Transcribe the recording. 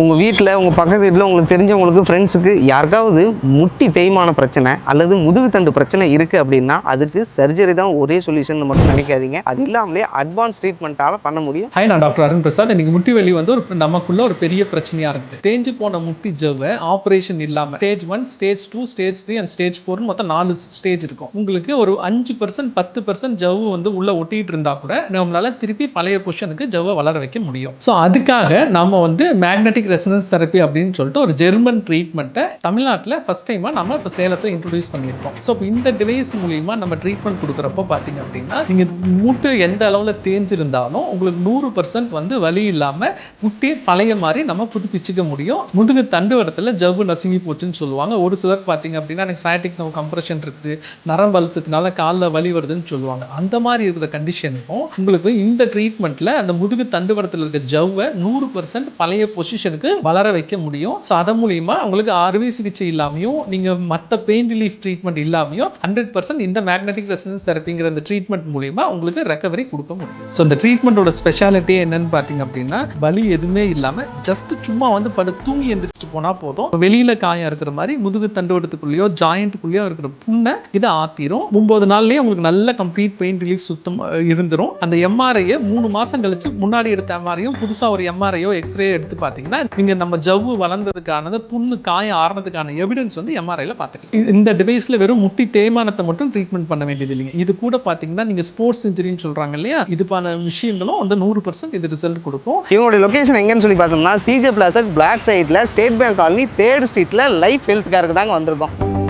உங்கள் வீட்டில் உங்கள் பக்கத்து வீட்டில் உங்களுக்கு தெரிஞ்சவங்களுக்கு ஃப்ரெண்ட்ஸுக்கு யாருக்காவது முட்டி தேய்மான பிரச்சனை அல்லது முதுகுத்தண்டு பிரச்சனை இருக்குது அப்படின்னா அதுக்கு சர்ஜரி தான் ஒரே சொல்யூஷன் மட்டும் நினைக்காதீங்க. அது இல்லாமலே அட்வான்ஸ் ட்ரீட்மெண்ட்டால் பண்ண முடியும். ஹாய் நான் டாக்டர் அருண் பிரசாத். இன்னைக்கு முட்டி வலி வந்து ஒரு நமக்குள்ள ஒரு பெரிய பிரச்சனையாக இருக்குது. தேஞ்சு போன முட்டி ஜவ்வை ஆப்ரேஷன் இல்லாமல் stage one stage two stage three and stage four மொத்தம் நாலு ஸ்டேஜ் இருக்கும். உங்களுக்கு ஒரு அஞ்சு பர்சன்ட் பத்து பர்சன்ட் ஜவ்வு வந்து உள்ளே ஒட்டிகிட்டு இருந்தால் கூட நம்மளால் திருப்பி பழைய பொசிஷனுக்கு ஜவ்வை வளர வைக்க முடியும். ஸோ அதுக்காக நம்ம வந்து மேக்னெட்டிக் மேக்னெட்டிக் ரெசனன்ஸ் தெரப்பி அப்படின்னு சொல்லிட்டு ஒரு ஜெர்மன் ட்ரீட்மெண்ட்டை தமிழ்நாட்டில் ஃபஸ்ட் டைமாக நம்ம இப்போ சேலத்தை இன்ட்ரடியூஸ் பண்ணியிருக்கோம். ஸோ இப்போ இந்த டிவைஸ் மூலியமா நம்ம ட்ரீட்மெண்ட் கொடுக்குறப்போ பார்த்தீங்க அப்படின்னா நீங்கள் மூட்டு எந்த அளவில் தேஞ்சிருந்தாலும் உங்களுக்கு நூறு பர்சன்ட் வந்து வலி இல்லாமல் முட்டி பழைய மாதிரி நம்ம புதுப்பிச்சுக்க முடியும். முதுகு தண்டு வரத்தில் ஜவ்வு நசுங்கி போச்சுன்னு சொல்லுவாங்க. ஒரு சிலர் பார்த்தீங்க அப்படின்னா எனக்கு சயாட்டிக் நம்ம கம்ப்ரெஷன் இருக்குது நரம் வலுத்ததுனால காலில் வலி வருதுன்னு சொல்லுவாங்க. அந்த மாதிரி இருக்கிற கண்டிஷனுக்கும் உங்களுக்கு இந்த ட்ரீட்மெண்ட்டில் அந்த முதுகு தண்டுவடத்தில் இருக்க ஜவ்வை நூறு பர்சன்ட் பழைய பொசிஷன் பொசிஷனுக்கு வளர வைக்க முடியும். ஸோ அதன் மூலியமா உங்களுக்கு அறுவை சிகிச்சை இல்லாமையும் நீங்கள் மற்ற பெயின் ரிலீஃப் ட்ரீட்மெண்ட் இல்லாமையும் ஹண்ட்ரட் பர்சன்ட் இந்த மேக்னெட்டிக் ரெசனன்ஸ் தெரப்பிங்கிற அந்த ட்ரீட்மெண்ட் மூலியமா உங்களுக்கு ரெக்கவரி கொடுக்க முடியும். ஸோ இந்த ட்ரீட்மெண்ட்டோட ஸ்பெஷாலிட்டி என்னன்னு பார்த்தீங்க அப்படின்னா வலி எதுவுமே இல்லாமல் ஜஸ்ட் சும்மா வந்து படு தூங்கி எந்திரிச்சிட்டு போனால் போதும். வெளியில் காயம் இருக்கிற மாதிரி முதுகு தண்டுவடத்துக்குள்ளேயோ ஜாயிண்ட்டுக்குள்ளேயோ இருக்கிற புண்ணை இதை ஆத்திரும். ஒன்பது நாள்லேயே உங்களுக்கு நல்ல கம்ப்ளீட் பெயின் ரிலீஃப் சுத்தம் இருந்துடும் இருந்துரும். அந்த எம்ஆர்ஐயை மூணு மாதம் கழிச்சு முன்னாடி எடுத்த எம்ஆர்ஐயும் புதுசாக ஒரு எம்ஆர்ஐயோ எக்ஸ்ரே எடுத்து பார்த்தீங்கன்னா நீங்கள் நம்ம ஜவ்வு வளர்ந்ததுக்கானது புண்ணு காயம் ஆறுனதுக்கான எவிடன்ஸ் வந்து எம்ஆர்ஐயில் பார்த்துக்கலாம். இந்த டிவைஸில் வெறும் முட்டி தேய்மானத்தை மட்டும் ட்ரீட்மெண்ட் பண்ண வேண்டியது இல்லைங்க. இது கூட பார்த்தீங்கன்னா நீங்கள் ஸ்போர்ட்ஸ் இன்ஜுரின்னு சொல்கிறாங்க இல்லையா? இதுக்கான விஷயங்களும் வந்து நூறு பர்சன்ட் இது ரிசல்ட் கொடுக்கும். இவங்களுடைய லொகேஷன் எங்கன்னு சொல்லி பார்த்தோம்னா சிஜே பிளாசட் பிளாக் சைடில் ஸ்டேட் பேங்க் காலனி தேர்ட் ஸ்ட்ரீட்டில் லைஃப் ஹெல்த் கேருக்கு தாங்க வந்திருக்கோம்.